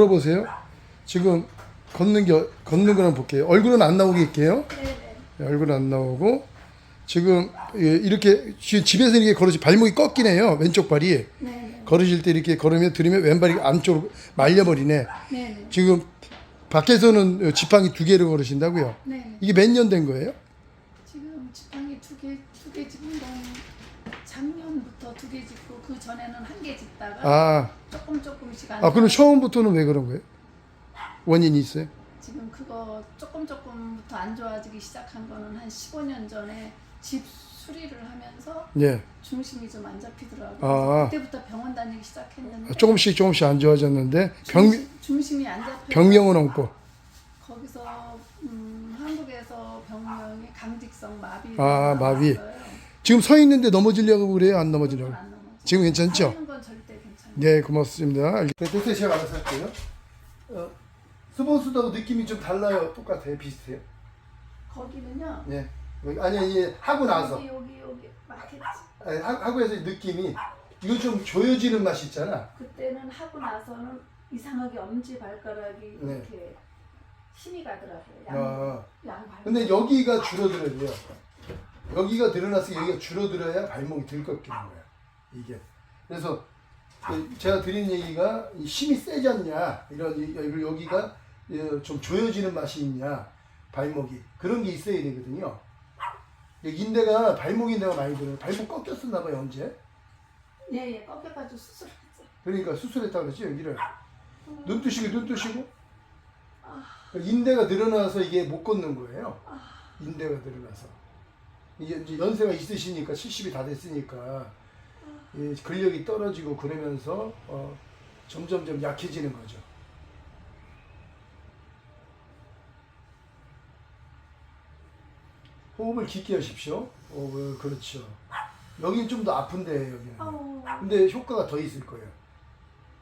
걸어보세요. 지금 걷는 게 걷는 거는 볼게요. 얼굴은 안 나오게 할게요. 네, 얼굴 안 나오고 지금 예, 이렇게 지- 집에서 이렇게 걸으시 발목이 꺾이네요. 왼쪽 발이 네네. 걸으실 때 이렇게 걸으면 들으면 왼발이 안쪽으로 말려버리네. 네네. 지금 밖에서는 지팡이 두 개를 걸으신다고요. 네네. 이게 몇 년 된 거예요? 지금 지팡이 두 개, 두개 짚은 건 작년부터 두 개 짚고 그 전에는 한 개 짚다가 아, 조금 조금씩 안 아 그럼 처음부터는 왜 그런 거예요? 원인이 있어요? 지금 그거 조금 조금부터 안 좋아지기 시작한 거는 한 15년 전에 집 수리를 하면서 예. 중심이 좀 안 잡히더라고요. 아. 그때부터 병원 다니기 시작했는데 조금씩 조금씩 안 좋아졌는데 병 중심, 중심이 안 잡혀 병명은 없고. 거기서 음, 한국에서 병명이 강직성 마비 아, 마비. 지금 서 있는데 넘어지려고 그래요? 안 넘어지려고? 지금 괜찮죠? 하는 건 절대. 네, 고맙습니다. 네, 됐어요. 제가 알아서 할게요. 어, 수본수다고 느낌이 좀 달라요? 똑같아요? 비슷해요? 거기는요. 네. 여기- 아니, 아니, 하고 나서. 여기 여기 여기. 아니, 하- 하고 해서 느낌이, 이거 좀 조여지는 맛이 있잖아. 그때는 하고 나서는 이상하게 엄지 발가락이 네. 이렇게 힘이 가더라고요. 양, 아, 양. 근데 여기가 줄어들어야 돼요. 여기가 늘어나서 여기가 줄어들어야 발목이 들꺾이는 거야. 이게. 그래서 그 제가 드린 얘기가 이 힘이 세졌냐, 이런, 이- 여기- 여기가 예, 좀 조여지는 맛이 있냐, 발목이. 그런 게 있어야 되거든요. 이 인대가, 발목 인대가 많이 들어요. 발목 꺾였었나 봐요, 언제? 예예 꺾여가지고 수술했죠. 그러니까 수술했다 그랬지, 여기를. 눈 뜨시고, 눈 뜨시고. 인대가 늘어나서 이게 못 걷는 거예요. 인대가 늘어나서. 이제 연세가 있으시니까 70이 다 됐으니까 이 근력이 떨어지고 그러면서 어, 점점점 약해지는 거죠. 호흡을 깊게 하십시오. 호흡을 그렇죠. 여기는 좀더 아픈데 여기는. 아우 근데 효과가 더 있을 거예요.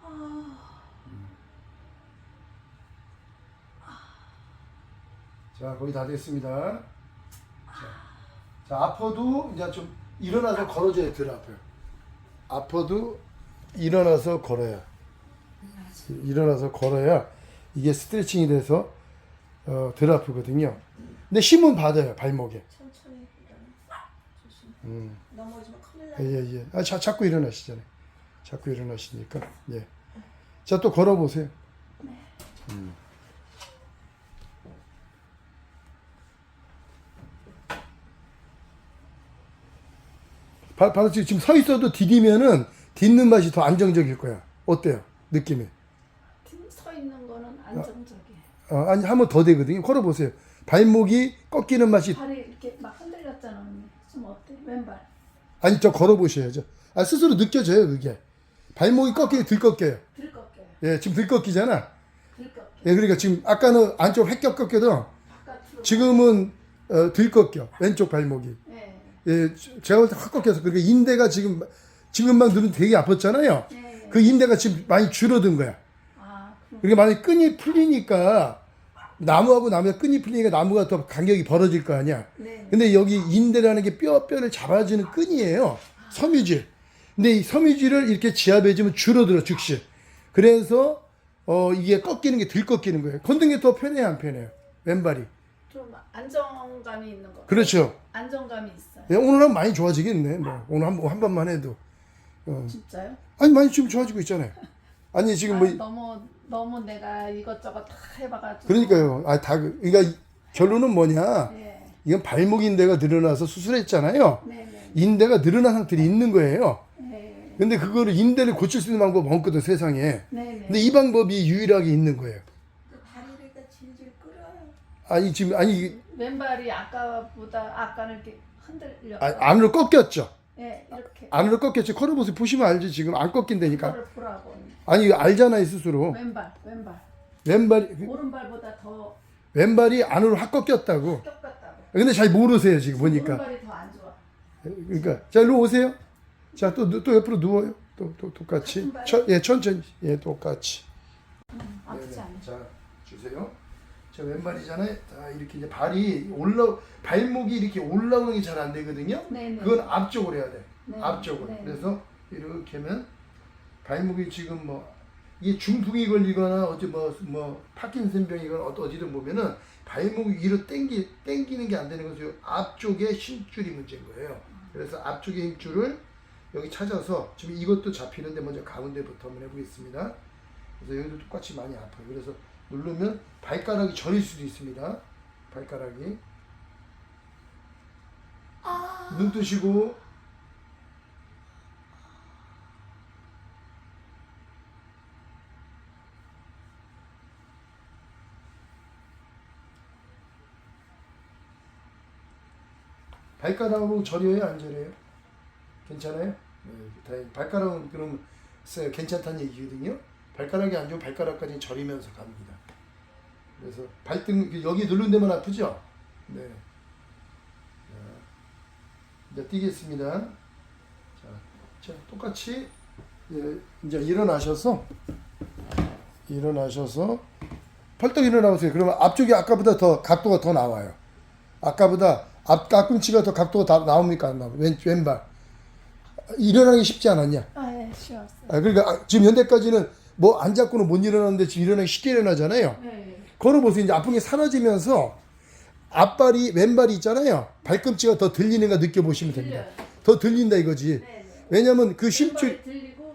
아 자, 거의 다 됐습니다. 자, 자, 아파도 이제 좀 일어나서 걸어줘야 덜 아파요. 아파도 일어나서 걸어야. 일어나서 걸어야 이게 스트레칭이 돼서 어, 덜 아프거든요. 근데 힘은 받아요, 발목에. 천천히 일어나. 조심. 음, 넘어지면 큰일 나. 예, 예. 아, 자, 자꾸 일어나시잖아요. 자꾸 일어나시니까. 예. 자, 또 걸어보세요. 음. 바, 바로 지금 서 있어도 디디면은 딛는 맛이 더 안정적일 거야. 어때요? 느낌이? 팀서 있는 거는 안정적이에요. 어, 아니, 하면 더 되거든요. 걸어 보세요. 발목이 꺾이는 맛이, 발이 이렇게 막 흔들렸잖아 언니. 좀 어때? 왼발. 아니, 저 걸어 보셔야죠. 아, 스스로 느껴져요, 그게. 발목이 꺾이게 들꺾여요. 들꺾여요. 예, 지금 들꺾이잖아. 들꺾여. 예, 그러니까 지금 아까는 안쪽 획격 꺾여도 바깥으로. 지금은 어, 들꺾여. 왼쪽 발목이. 네. 예, 제가 볼 때 확 꺾여서. 그러니까 인대가 지금, 지금 막 누르면 되게 아팠잖아요. 네. 그 인대가 지금 많이 줄어든 거야. 아. 그러니까 만약에 끈이 풀리니까 나무하고 나무가 끈이 풀리니까 나무가 더 간격이 벌어질 거 아니야. 네. 근데 여기 인대라는 게 뼈, 뼈를 잡아주는 끈이에요. 섬유질. 근데 이 섬유질을 이렇게 지압해주면 줄어들어, 즉시. 그래서, 어, 이게 꺾이는 게 덜 꺾이는 거예요. 걷는 게 더 편해요, 안 편해요? 왼발이. 좀 안정감이 있는 거. 그렇죠. 안정감이 있어요. 예, 오늘 하면 많이 좋아지겠네. 뭐, 오늘 한, 번- 한 번만 해도. 어. 진짜요? 아니, 많이 지금 좋아지고 있잖아요. 아니, 지금 뭐, 아, 너무 너무 내가 이것저것 다 해봐가지고. 그러니까요. 아, 다, 그- 그러니까 이- 결론은 뭐냐. 네. 이건 발목 인대가 늘어나서 수술했잖아요. 네 네. 인대가 늘어난 상태로 있는 거예요. 네. 근데 그거를 인대를 고칠 수 있는 방법은 없거든, 세상에. 네 네. 근데 이 방법이 유일하게 있는 거예요. 다리를 다 질질 끌어요. 아니, 지금, 아니, 왼발이 아까보다 아까는 이렇게 흔들려. 아, 안으로 꺾였죠. 네 이렇게. 안으로 꺾였지. 커르보스 보시면 알지. 지금 안 꺾인다니까. 그거를 보라고. 아니, 이거 알잖아요, 스스로. 왼발 왼발. 왼발이, 오른발보다 더 왼발이 안으로 확 꺾였다고. 꺾였다고. 근데 잘 모르세요, 지금 보니까. 오른발이 더 안 좋아. 그러니까. 자, 일로 오세요. 자, 또, 누- 또 옆으로 누워요. 또, 또, 똑같이. 천, 예, 천천히. 예, 똑같이. 아프지 않아. 자, 주세요. 자, 왼발이잖아요. 자, 이렇게 이제 발이 올라, 발목이 이렇게 올라오는 게 잘 안 되거든요. 네네. 그건 앞쪽으로 해야 돼. 네. 앞쪽으로. 네. 그래서 이렇게 하면 발목이 지금 뭐 이게 중풍이 걸리거나 어디 뭐뭐 파킨슨병이거나 어디- 어디든 보면은 발목이 위로 당기 당기는 게 안 되는 것은 앞쪽에 힘줄이 문제인 거예요. 그래서 앞쪽의 힘줄을 여기 찾아서 지금 이것도 잡히는데 먼저 가운데부터 한번 해보겠습니다. 그래서 여기도 똑같이 많이 아파요. 그래서 누르면 발가락이 저릴 수도 있습니다. 발가락이 아, 눈 뜨시고 발가락으로 저려요 안 저려요? 괜찮아요? 네, 다행. 발가락은 그럼 쎄, 괜찮다는 얘기거든요. 발가락이 안 좋으면 발가락까지 저리면서 갑니다. 그래서 발등 여기 누른 데만 아프죠? 네. 자, 이제 뛰겠습니다. 자, 자 똑같이 예, 이제 일어나셔서 일어나셔서 펄떡 일어나보세요. 그러면 앞쪽이 아까보다 더 각도가 더 나와요. 아까보다 앞 앞꿈치가 더 각도가 다 나옵니까 안 나옵니까? 왼 왼발 일어나기 쉽지 않았냐? 아, 예, 쉬웠어요. 아, 그러니까 아, 지금 현대까지는 뭐 안 잡고는 못 일어나는데 지금 일어나기 쉽게 일어나잖아요. 네. 걸어보세요. 이제 아픈 게 사라지면서 앞발이 왼발이 있잖아요. 발꿈치가 더 들리는 가 느껴보시면 됩니다. 들려요. 더 들린다 이거지. 네, 네. 왜냐면 그 심줄 왼발이 들리고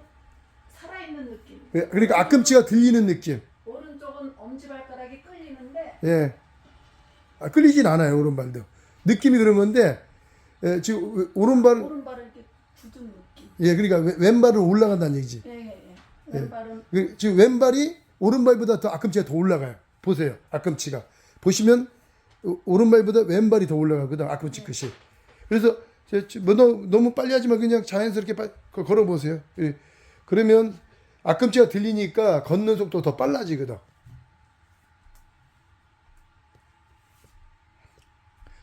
살아있는 느낌. 예, 그러니까 앞꿈치가 들리는 느낌. 오른쪽은 엄지발가락이 끌리는데 예. 아, 끌리진 않아요 오른발도. 느낌이 그런 건데 예, 지금 오른발 오른발을 이렇게 굳은 느낌. 예 그러니까 왼- 왼발은 올라간다는 얘기지. 예. 왼발은 그, 지금 왼발이 오른발보다 더 앞꿈치가 더 올라가요. 보세요. 앞꿈치가. 보시면 오- 오른발보다 왼발이 더 올라가거든. 앞꿈치 끝이. 그래서 제- 지- 뭐 너무, 너무 빨리 하지 만 그냥 자연스럽게 빠- 걸어보세요. 예. 그러면 앞꿈치가 들리니까 걷는 속도 더 빨라지거든.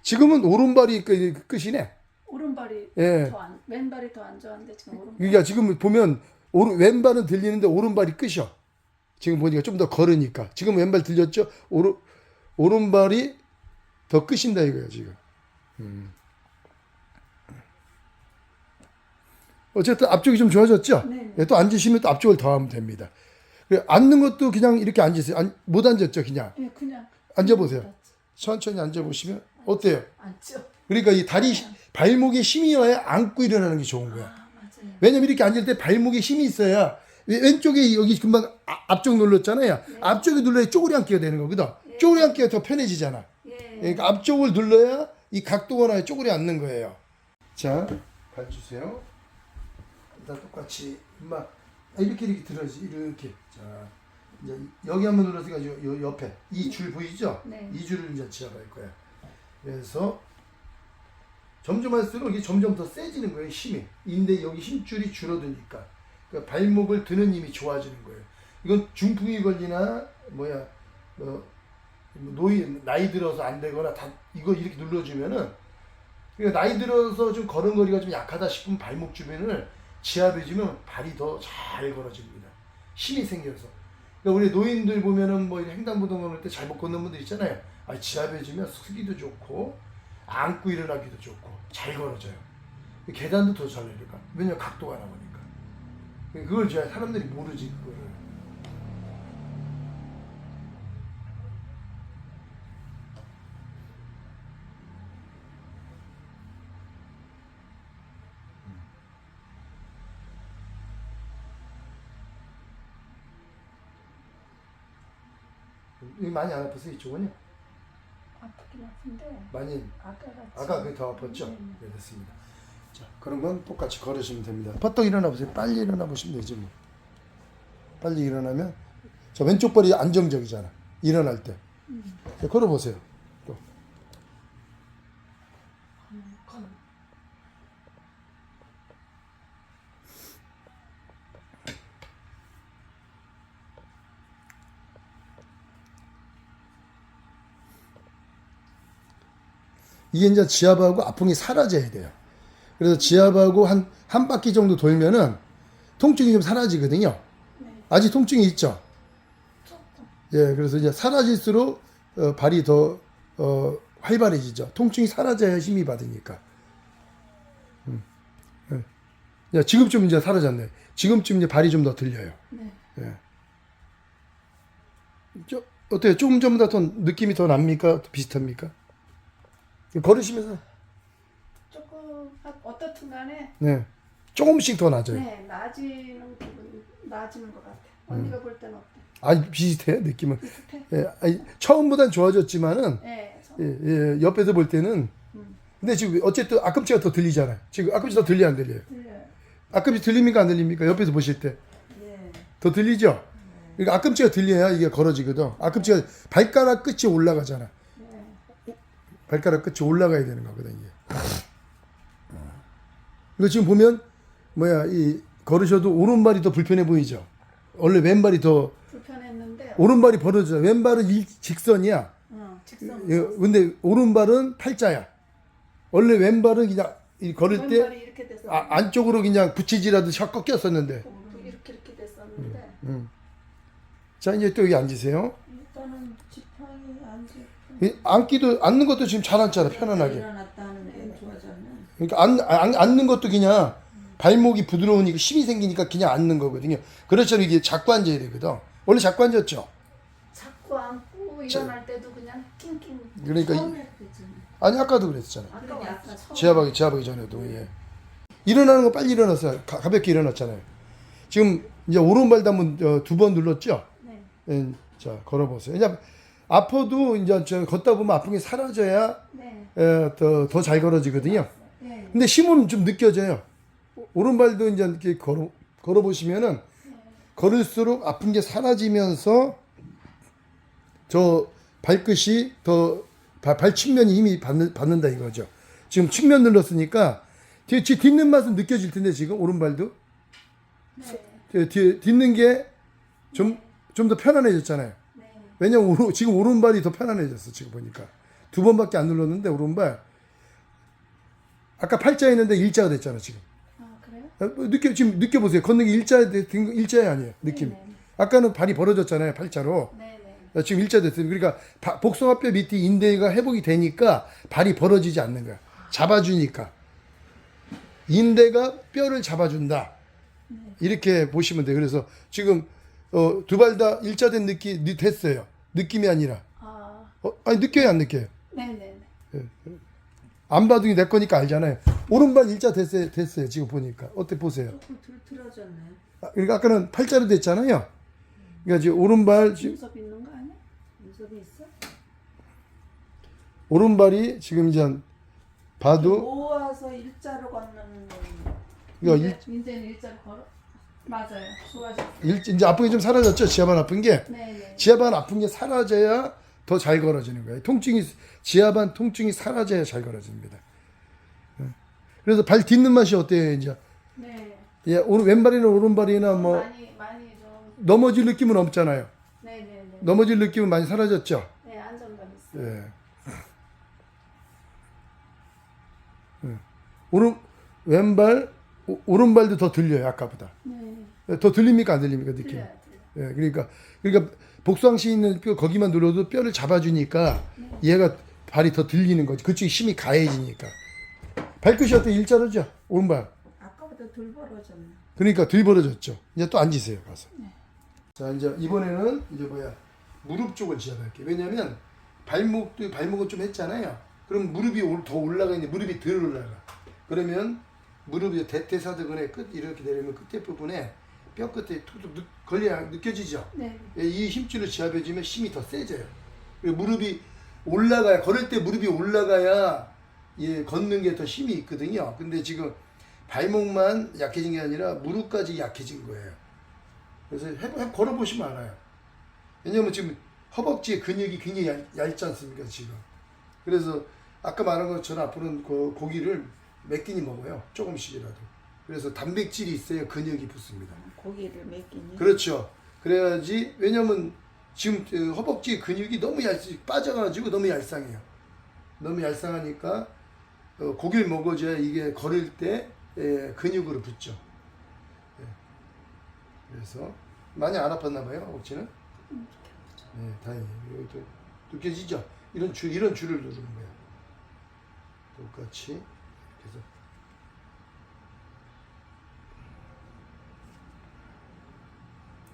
지금은 오른발이 끝- 끝이네. 오른발이 예. 더 안, 왼발이 더 안 좋았는데 지금 오른발. 그러니까 지금 보면 오른 왼발은 들리는데 오른발이 끝이요. 지금 보니까 좀 더 걸으니까 지금 왼발 들렸죠? 오른 오른발이 더 끝인다 이거예요 지금. 음. 어쨌든 앞쪽이 좀 좋아졌죠? 네네. 예, 또 앉으시면 또 앞쪽을 더 하면 됩니다. 앉는 것도 그냥 이렇게 앉으세요. 안- 못 앉았죠, 그냥. 예, 그냥 앉아보세요. 천천히 앉아보시면 어때요? 앉죠. 그러니까 이 다리, 발목에 힘이 와야 앉고 일어나는 게 좋은 거야. 왜냐면 이렇게 앉을 때 발목에 힘이 있어야 왼- 왼쪽에 여기 금방 아- 앞쪽 눌렀잖아요. 앞쪽에 눌러야 쪼그리 앉기가 되는 거거든. 쪼그리 앉기가 더 편해지잖아. 예. 그러니까 앞쪽을 눌러야 이 각도가 나야 쪼그리 앉는 거예요. 자, 발 주세요. 일단 똑같이 아, 이렇게 이렇게 들어야지 이렇게. 자, 이제 여기 한번 눌러서 가지고 요 옆에 이 줄 보이죠? 네. 이 줄을 이제 지압할 거야. 그래서 점점 할수록 이게 점점 더 세지는 거예요 힘이. 인데 여기 힘줄이 줄어드니까. 그러니까 발목을 드는 힘이 좋아지는 거예요. 이건 중풍이 걸리나 뭐야 뭐 노인 나이 들어서 안 되거나 다 이거 이렇게 눌러주면은 그러니까 나이 들어서 좀 걸음걸이가 좀 약하다 싶으면 발목 주변을 지압해주면 발이 더 잘 걸어집니다. 힘이 생겨서. 그러니까 우리 노인들 보면은 뭐 횡단보도 걸을 때 잘못 걷는 분들 있잖아요. 아, 지압해주면 쓰기도 좋고 안고 일어나기도 좋고 잘 걸어져요. 계단도 더 잘 내려가. 왜냐면 각도가 나오니까. 그걸 줘야 사람들이 모르지 그거를. 이거 많이 안 아팠어요 이쪽은요? 아프긴 아픈데 많이 아까 같이 아까 그게 더 아팠죠? 네, 네. 네 됐습니다. 자 그런 건 똑같이 걸으시면 됩니다. 퍼떡 일어나 보세요. 빨리 일어나 보시면 되지 뭐. 빨리 일어나면 저 왼쪽 발이 안정적이잖아. 일어날 때. 자, 걸어 보세요. 또. 건. 이게 이제 지압하고 아픔이 사라져야 돼요. 그래서 지압하고 한, 한 바퀴 정도 돌면은 통증이 좀 사라지거든요. 네. 아직 통증이 있죠? 예, 그래서 이제 사라질수록 어, 발이 더 어, 활발해지죠. 통증이 사라져야 힘이 받으니까. 음. 예. 야, 지금쯤 이제 사라졌네. 지금쯤 이제 발이 좀 더 들려요. 네. 예. 저, 어때요? 조금 전보다 더 느낌이 더 납니까? 비슷합니까? 걸으시면서 조금 아, 어떻든 간에 네 조금씩 더 낮아요. 네 부분 나아지는 것 같아. 언니가 볼 때는 어때? 아 비슷해요 느낌은. 비슷해? 예, 아니, 처음보단 좋아졌지만은 네. 저- 예, 예, 옆에서 볼 때는 음. 근데 지금 어쨌든 앞꿈치가 더 들리잖아요. 지금 앞꿈치 더 들려 안 들려요? 들려요. 앞꿈치 들립니까 안 들립니까? 옆에서 보실 때더 예. 들리죠? 그러니까 앞꿈치가 들려야 이게 걸어지거든. 앞꿈치가 발가락 끝이 올라가잖아. 네. 발가락 끝이 올라가야 되는 거거든 이게. 이거 지금 보면 뭐야 이 걸으셔도 오른발이 더 불편해 보이죠. 원래 왼발이 더 불편했는데 오른발이 벌어져. 왼발은 일, 직선이야. 어, 직선 예, 근데 오른발은 팔자야. 원래 왼발은 그냥 이 걸을 때. 아, 안쪽으로 그냥 붙이지라도 샥 꺾였었는데. 이렇게 이렇게 됐었는데 음. 자 이제 또 여기 앉으세요. 앉기도 앉는 것도 지금 잘 앉잖아 편안하게. 그러니까 앉, 안, 앉는 것도 그냥 발목이 부드러우니까 힘이 생기니까 그냥 앉는 거거든요. 그렇잖아 이게 자꾸 앉아야 되거든. 원래 자꾸 앉았죠. 자꾸 앉고 일어날 때도 그냥 낑낑. 그러니까 이-. 아니 아까도 그랬잖아. 아까 그러니 왔어. 아까 처음 지압하기 지압하기 전에도 예. 일어나는 거 빨리 일어났어요. 가, 가볍게 일어났잖아요. 지금 이제 오른발도 한번 어, 두번 눌렀죠. 네. 예, 자 걸어보세요. 그냥 아파도 이제 저 걷다 보면 아픈 게 사라져야 네. 더더 잘 걸어지거든요. 네. 근데 힘은 좀 느껴져요. 오- 오른발도 이제 이렇게 걸어 걸어 보시면은 걸을수록 아픈 게 사라지면서 저 발끝이 더 발, 발 측면이 힘이 받는, 받는다 이거죠. 지금 측면 눌렀으니까 뒤, 뒤 딛는 맛은 느껴질 텐데 지금 오른발도 네. 뒤, 뒤 딛는 게 좀 좀더 편안해졌잖아요. 네. 왜냐면 오른, 지금 오른발이 더 편안해졌어 지금 보니까 두 번밖에 안 눌렀는데 오른발 아까 팔자 했는데 일자가 됐잖아 지금 아 그래요? 어, 뭐 느껴 지금 느껴 보세요 걷는 게 일자 일자야 아니에요 느낌 네, 네. 아까는 발이 벌어졌잖아요 팔자로 네. 네. 어, 지금 일자 됐어요 그러니까 바- 복숭아뼈 밑에 인대가 회복이 되니까 발이 벌어지지 않는 거야 잡아주니까 인대가 뼈를 잡아준다 이렇게 보시면 돼요 그래서 지금 어, 두 발 다 일자된 느낌 느- 됐어요 느낌이 아니라 아. 어, 아니 느껴요 안 느껴요 네. 네. 네. 안 봐도 내 거니까 알잖아요 오른발 일자 됐어요 됐어요 지금 보니까 어때 보세요 조금 들틀어졌네. 아, 그러니까 아까는 팔자로 됐잖아요 그러니까 지금 오른발 지- 눈썹 있는 거 아니야? 눈썹이 있어? 오른발이 지금 이제 봐도 모아서 일자로 걷는 이거 이제, 일, 이제는 일자로 걸어. 맞아요. 좋아졌어. 일, 이제 아픈 게 좀 사라졌죠 지하반 아픈 게 네. 네. 지하반 아픈 게 사라져야 더 잘 걸어지는 거예요 통증이 지하반 통증이 사라져야 잘 걸어집니다 예. 그래서 발 딛는 맛이 어때요 이제 네. 예, 오른 왼발이나 오른발이나 뭐 많이 많이 좀. 넘어질 느낌은 없잖아요 네. 네. 네. 넘어질 느낌은 많이 사라졌죠 네. 안정감 있어. 예. 예. 오른 왼발 오, 오른발도 더 들려요 아까보다 네. 예, 더 들립니까 안 들립니까 느낌? 예, 그러니까 그러니까 복숭아씨 있는 뼈 거기만 눌러도 뼈를 잡아주니까 얘가 발이 더 들리는 거지. 그쪽에 힘이 가해지니까. 발끝이 어때 일자로죠? 오른발. 아까보다 덜 벌어졌네. 그러니까 덜 벌어졌죠. 이제 또 앉으세요 가서. 자 이제 이번에는 이제 뭐야 무릎 쪽을 지압할게요. 왜냐면 발목도 발목은 좀 했잖아요. 그럼 무릎이 올- 더 올라가 있는데 무릎이 덜 올라가. 그러면 무릎이 대퇴사두근의 끝 이렇게 내리면 끝에 부분에 뼈 끝에 툭툭 느- 걸려 느껴지죠. 네. 예, 이 힘줄을 지압해주면 힘이 더 세져요. 그리고 무릎이 올라가야 걸을 때 무릎이 올라가야 예, 걷는 게 더 힘이 있거든요. 근데 지금 발목만 약해진 게 아니라 무릎까지 약해진 거예요. 그래서 해, 해 걸어보시면 알아요. 왜냐면 지금 허벅지의 근육이 굉장히 얇, 얇지 않습니까 지금. 그래서 아까 말한 것처럼 앞으로는 그 고기를 몇 끼니 먹어요. 조금씩이라도. 그래서 단백질이 있어야 근육이 붙습니다. 고기를 몇 끼니? 그렇죠. 그래야지 왜냐면 지금 그 허벅지 근육이 너무 얇 빠져가지고 너무 얄쌍해요. 너무 얄쌍하니까 어, 고기를 먹어줘야 이게 걸을 때 예, 근육으로 붙죠. 예. 그래서 많이 안 아팠나 봐요 허벅지는. 네, 다행히 여기도 느껴지죠. 이런 줄 이런 줄을 누르는 거야. 똑같이 그래서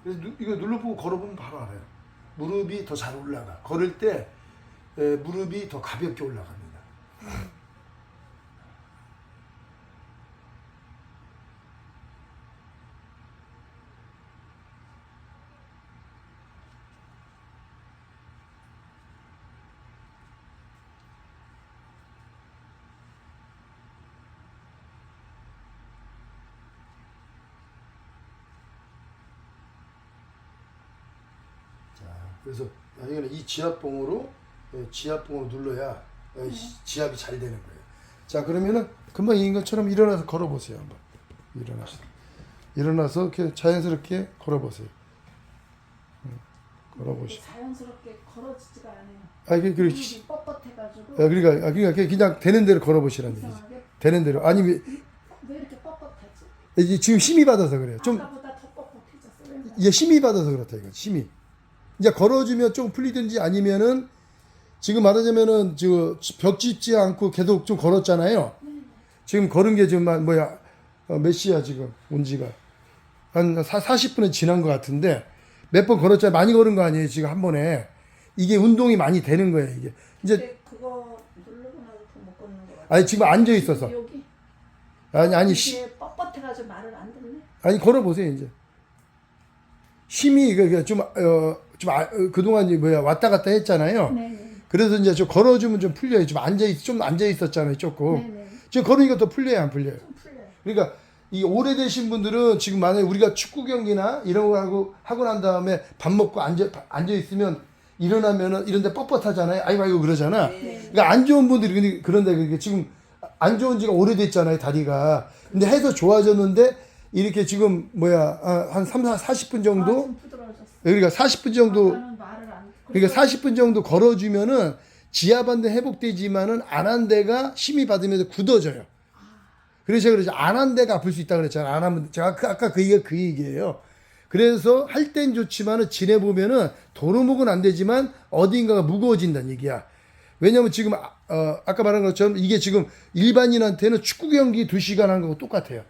그래서 누- 이거 눌러보고 걸어보면 바로 알아요. 무릎이 더 잘 올라가. 걸을 때 에, 무릎이 더 가볍게 올라갑니다. 자, 그래서 나중에는 이 지압봉으로 예, 지압봉으로 눌러야 예, 시- 지압이 잘 되는 거예요. 자, 그러면은 금방 이긴 것처럼 일어나서 걸어보세요. 한번 일어나서 일어나서 이렇게 자연스럽게 걸어보세요. 음, 걸어보시. 자연스럽게 걸어지지가 않아요. 아, 이게 그렇지. 뻣뻣해가지고 아, 그러니까, 아, 그러니까 그냥 되는 대로 걸어보시라는 얘기지. 되는 대로. 아니면 왜 이렇게 뻣뻣하지? 이게 지금 힘이 받아서 그래요. 좀 아까보다 더 뻣뻣해졌어. 왜 그래? 이게 힘이 받아서 그렇다 이거 힘이 이제 걸어주면 좀 풀리든지 아니면은 지금 말하자면은 저벽 짚지 않고 계속 좀 걸었잖아요. 지금 걸은 게 지금 한 뭐야 어, 몇 시야 지금 온 지가? 한 40분은 지난 것 같은데 몇 번 걸었잖아요. 많이 걸은 거 아니에요 지금 한 번에. 이게 운동이 많이 되는 거예요 이게. 이제 그거 누르고 나서 더못 걷는 거 같아. 아니 지금 앉아 있어서. 여기? 아니 아니 시, 뻣뻣해가지고 말을 안 듣네. 아니 걸어 보세요 이제. 힘이 그 좀 어 좀 아, 어, 그동안 뭐야 왔다 갔다 했잖아요. 네네. 그래서 이제 좀 걸어주면 좀 풀려요. 좀 앉아 있, 좀 앉아 있었잖아요, 조금. 네네. 지금 걸으니까 더 풀려요, 안 풀려요? 좀 풀려요. 그러니까 이 오래되신 분들은 지금 만약에 우리가 축구 경기나 이런 거 하고 하고 난 다음에 밥 먹고 앉아 앉아 있으면 일어나면은 이런데 뻣뻣하잖아요. 아이고 아이고 그러잖아. 네. 그러니까 안 좋은 분들이 그런데 그게 지금 안 좋은 지가 오래됐잖아요, 다리가. 근데 해서 좋아졌는데 이렇게 지금 뭐야 아, 한 3, 4, 40분 아, 정도 좀 부드러워졌어. 그러니까 40분 정도 안. 그러니까 40분 정도 걸어주면은 지하반대 회복되지만은 안 한 데가 힘이 받으면서 굳어져요. 그래서 제가 그러죠. 안 한 데가 아플 수 있다 그랬잖아요. 안 하면 제가 그- 아까 그 얘기가 그 얘기예요. 그래서 할 땐 좋지만은 지내 보면은 도루묵은 안 되지만 어딘가가 무거워진다는 얘기야. 왜냐면 지금 아- 어, 아까 말한 것처럼 이게 지금 일반인한테는 축구 경기 2시간 하는 거하고 똑같아요.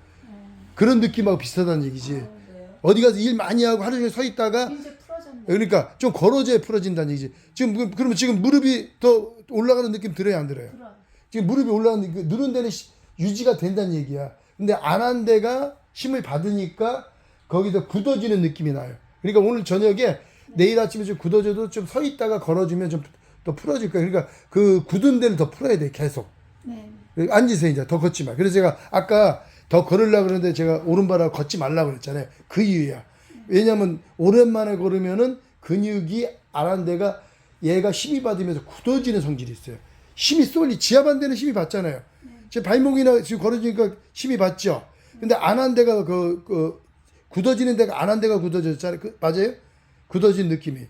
그런 느낌하고 비슷하다는 얘기지. 네. 어디 가서 일 많이 하고 하루 종일 서 있다가 이제 풀어졌네. 그러니까 좀 걸어줘야 풀어진다는 얘기지. 지금 그- 그러면 지금 무릎이 더 올라가는 느낌 들어요, 안 들어요? 들어. 지금 무릎이 올라가는 그 누른 데는 시- 유지가 된다는 얘기야. 근데 안 한 데가 힘을 받으니까 거기서 굳어지는 느낌이 나요. 그러니까 오늘 저녁에 내일 아침에 좀 굳어져도 좀 서 있다가 걸어주면 좀 더 풀어질 거예요. 그러니까 그 굳은 데를 더 풀어야 돼, 계속. 네. 앉으세요, 이제. 더 걷지 마. 그래서 제가 아까 더 걸으려고 그러는데 제가 오른발하고 걷지 말라고 그랬잖아요. 그 이유야. 왜냐면 오랜만에 걸으면은 근육이 안한 데가 얘가 힘이 받으면서 굳어지는 성질이 있어요. 힘이 쏠리, 지압한 데는 힘이 받잖아요. 제 발목이나 지금 걸어주니까 힘이 받죠. 근데 안한 데가 그, 그, 굳어지는 데가 안한 데가 굳어졌잖아요. 그, 맞아요? 굳어진 느낌이.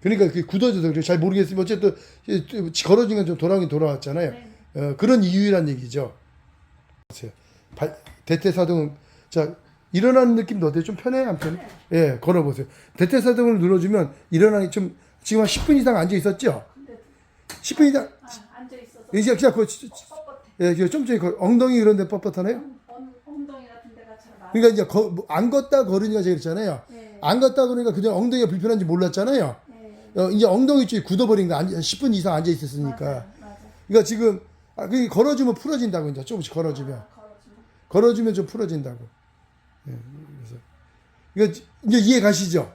그러니까 그게 굳어져서 그래요. 잘 모르겠으면 어쨌든 걸어진 건 좀 돌아오긴 돌아왔잖아요. 네. 어, 그런 이유란 얘기죠. 대퇴사동은 자 일어나는 느낌도 어때요? 좀 편해요, 안 편해? 예, 걸어보세요. 대퇴사동을 눌러주면 일어나기 좀 지금 한 10분 이상 앉아 있었죠? 근데 10분 이상 아, 앉아 있어서 이제 그냥 그. 예, 그좀 전에 걸- 엉덩이 그런 데 뻣뻣하네요. 엉- 엉덩이 같은 데가 잘 나. 그러니까 이제 거, 뭐안 걷다 걸으니까 제가 그랬잖아요. 네. 안 걷다 그러니까 그냥 엉덩이가 불편한지 몰랐잖아요. 네. 어, 이제 엉덩이 쪽이 굳어버린 거 10분 이상 앉아 있었으니까. 맞아. 맞아. 그러니까 지금 아, 그 걸어주면 풀어진다고 이제 조금씩 걸어주면 아, 걸어주면. 좀 풀어진다고. 예, 그래서 이거 이제 이해 가시죠?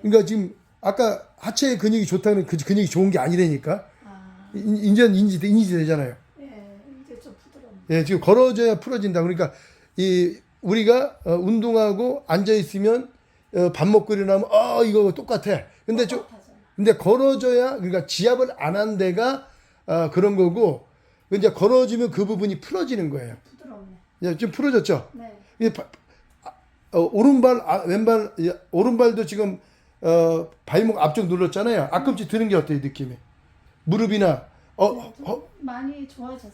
그러니까 지금 아까 하체 근육이 좋다는 그 근육이 좋은 게 아니라니까. 아, 인- 인전 인지 인지 되잖아요. 예, 이제 좀 부드럽네. 예, 지금 걸어줘야 풀어진다. 그러니까 이 우리가 어, 운동하고 앉아 있으면 어, 밥 먹고 일어나면 어 이거 똑같아. 근데 좀. 근데 걸어줘야 그러니까 지압을 안 한 데가 아, 그런 거고 이제 걸어주면 그 부분이 풀어지는 거예요. 부드럽네. 예, 좀 풀어졌죠. 네. 이 바- 아, 어, 오른발 아, 왼발 예, 오른발도 지금 어, 발목 앞쪽 눌렀잖아요. 앞꿈치 드는 게 어때요 느낌이? 무릎이나 어, 네, 좀 허, 많이 좋아졌어요.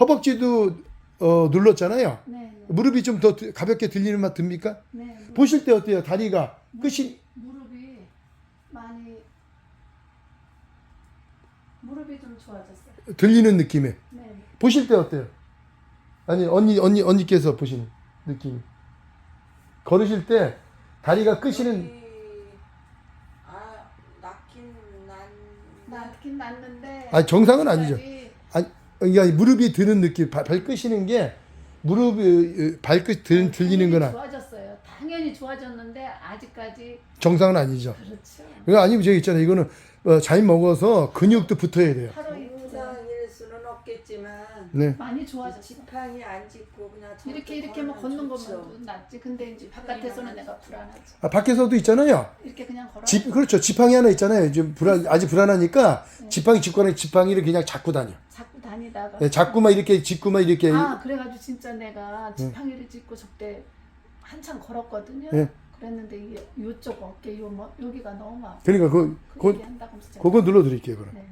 허벅지도 어, 눌렀잖아요. 네, 네. 무릎이 좀 더 가볍게 들리는 맛 듭니까? 네. 무- 보실 때 어때요? 다리가 끝이 무릎이 많이 무릎이 좀 좋아졌어요. 들리는 느낌이. 보실 때 어때요? 아니 언니 언니 언니께서 보시는 느낌 걸으실 때 다리가 끝이는 아 낫긴 낫긴 났는데. 아 정상은 아니죠. 아니 그러니까 무릎이 드는 느낌 발, 발 끄시는 게 무릎이 어, 발끝 들리는 당연히 거나 좋아졌어요. 당연히 좋아졌는데 아직까지 정상은 아니죠. 그렇죠. 그거 아니면 저기 있잖아요. 이거는 어, 잘 먹어서 근육도 붙어야 돼요. 하루 네. 많이 좋아졌어. 지팡이 안 짚고 그냥 이렇게 이렇게 뭐 걷는 것만 낫지. 근데 이제 바깥에서는 내가 불안하지. 아, 밖에서도 있잖아요. 이렇게 그냥 걸어. 집 그렇죠. 지팡이 하나 있잖아요. 지금 불안 아직 불안하니까 지팡이 짚고 하는 지팡이를 그냥 잡고 다녀. 자꾸 다니다가. 네, 잡고만 이렇게 짚고만 이렇게 아 그래가지고 진짜 내가 지팡이를 짚고 저때 한참 걸었거든요. 네. 그랬는데 이게 요쪽 어깨 요 뭐, 여기가 너무 아파. 그러니까 그, 그 그 얘기한다고 하면서 제가 그거 눌러 드릴게요, 그럼. 네.